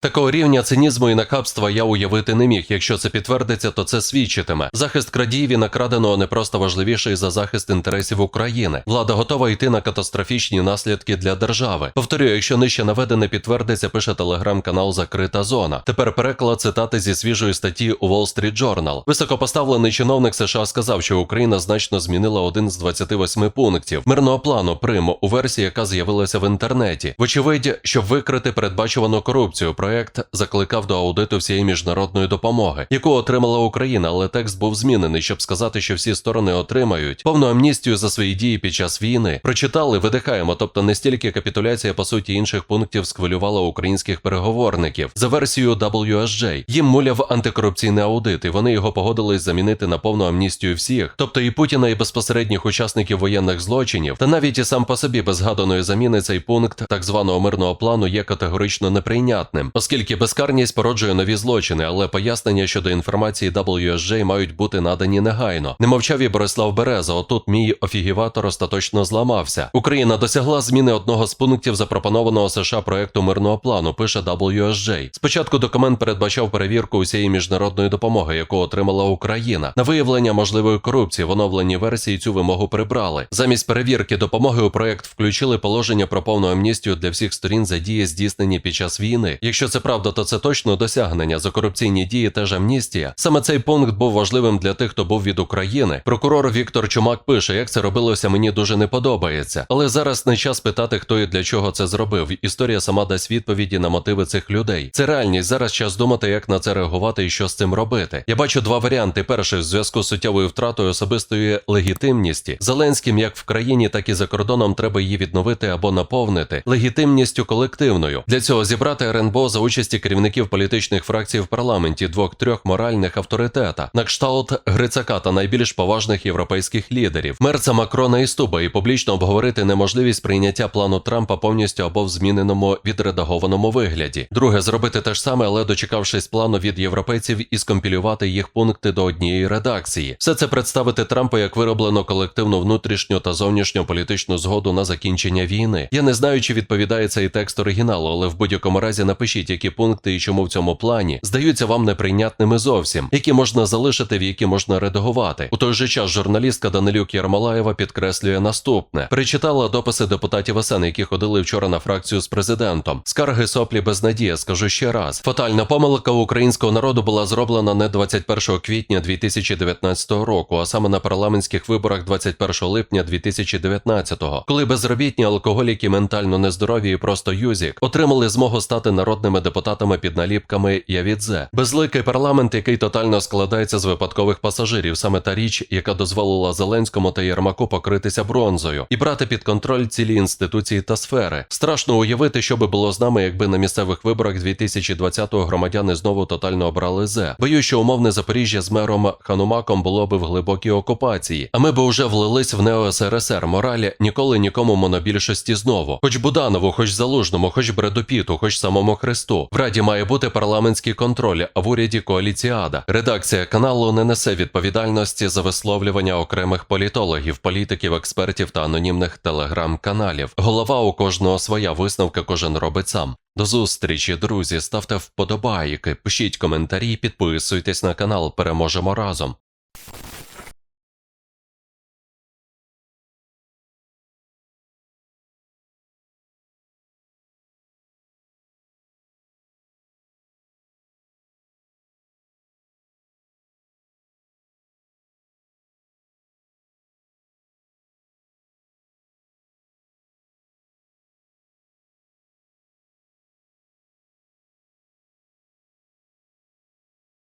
Такого рівня цинізму і нахабства я уявити не міг. Якщо це підтвердиться, то це свідчитиме. Захист крадіїв і накраденого не просто важливіший за захист інтересів України. Влада готова йти на катастрофічні наслідки для держави. Повторюю, якщо нижче наведене підтвердиться, пише телеграм-канал Закрита зона. Тепер переклад цитати зі свіжої статті у Wall Street Journal. Високопоставлений чиновник США сказав, що Україна значно змінила один з 28 пунктів мирного плану Приму у версії, яка з'явилася в інтернеті. Вочевидь, щоб викрити передбачувану корупцію, проект закликав до аудиту всієї міжнародної допомоги, яку отримала Україна, але текст був змінений, щоб сказати, що всі сторони отримають повну амністію за свої дії під час війни. Прочитали, видихаємо. Тобто не стільки капітуляція по суті інших пунктів сквилювала українських переговорників за версією WSJ. Їм муляв антикорупційний аудит, і вони його погодились замінити на повну амністію всіх, тобто і Путіна, і безпосередніх учасників воєнних злочинів. Та навіть і сам по собі без згаданої заміни цей пункт так званого мирного плану є категорично неприйнятним, оскільки безкарність породжує нові злочини, але пояснення щодо інформації WSJ мають бути надані негайно. Не мовчав і Борислав Береза. Отут мій офігіватор остаточно зламався. Україна досягла зміни одного з пунктів запропонованого США проекту мирного плану. Пише WSJ. Спочатку документ передбачав перевірку усієї міжнародної допомоги, яку отримала Україна. На виявлення можливої корупції в оновленій версії цю вимогу прибрали. Замість перевірки допомоги у проект включили положення про повну амністію для всіх сторін за дії, здійснені під час війни. Якщо це правда, то це точно досягнення за корупційні дії теж амністія. Саме цей пункт був важливим для тих, хто був від України. Прокурор Віктор Чумак пише, як це робилося, мені дуже не подобається. Але зараз не час питати, хто і для чого це зробив. Історія сама дасть відповіді на мотиви цих людей. Це реальність. Зараз час думати, як на це реагувати і що з цим робити. Я бачу два варіанти: перший в зв'язку з суттєвою втратою особистої легітимності. Зеленським, як в країні, так і за кордоном, треба її відновити або наповнити легітимністю колективною. Для цього зібрати РНБО за участі керівників політичних фракцій в парламенті двох-трьох моральних авторитета, на кшталт Грицака та найбільш поважних європейських лідерів, Мерца Макрона і Стуба, і публічно обговорити неможливість прийняття плану Трампа повністю або в зміненому відредагованому вигляді. Друге, зробити те ж саме, але дочекавшись плану від європейців і скомпілювати їх пункти до однієї редакції. Все це представити Трампу як вироблено колективну внутрішню та зовнішню політичну згоду на закінчення війни. Я не знаю, чи відповідає цей текст оригіналу, але в будь-якому разі напишіть, які пункти і чому в цьому плані здаються вам неприйнятними зовсім, які можна залишити, в які можна редагувати. У той же час журналістка Данилюк Ярмолаєва підкреслює наступне: перечитала дописи депутатів СН, які ходили вчора на фракцію з президентом. Скарги соплі без надії, скажу ще раз. Фатальна помилка українського народу була зроблена не 21 квітня 2019 року, а саме на парламентських виборах 21 липня 2019-го, коли безробітні алкоголіки, ментально нездорові і просто юзік отримали змогу стати народними депутатами під наліпками Я від Безликий парламент, який тотально складається з випадкових пасажирів, саме та річ, яка дозволила Зеленському та Єрмаку покритися бронзою і брати під контроль цілі інституції та сфери. Страшно уявити, що би було з нами, якби на місцевих виборах 2020-го громадяни знову тотально обрали Зе. Боюсь, що умовне Запоріжжя з мером Ханумаком було би в глибокій окупації, а ми би вже влились в нео СРСР моралі ніколи нікому монобільшості знову. Хоч Буданову, хоч Залужному, хоч Бредопіту, хоч самому Христу. В раді має бути парламентський контроль, а в уряді коаліціада. Редакція каналу не несе відповідальності за висловлювання окремих політологів, політиків, експертів та анонімних телеграм-каналів. Голова у кожного своя висновка кожен робить сам. До зустрічі, друзі. Ставте вподобайки, пишіть коментарі, підписуйтесь на канал. Переможемо разом.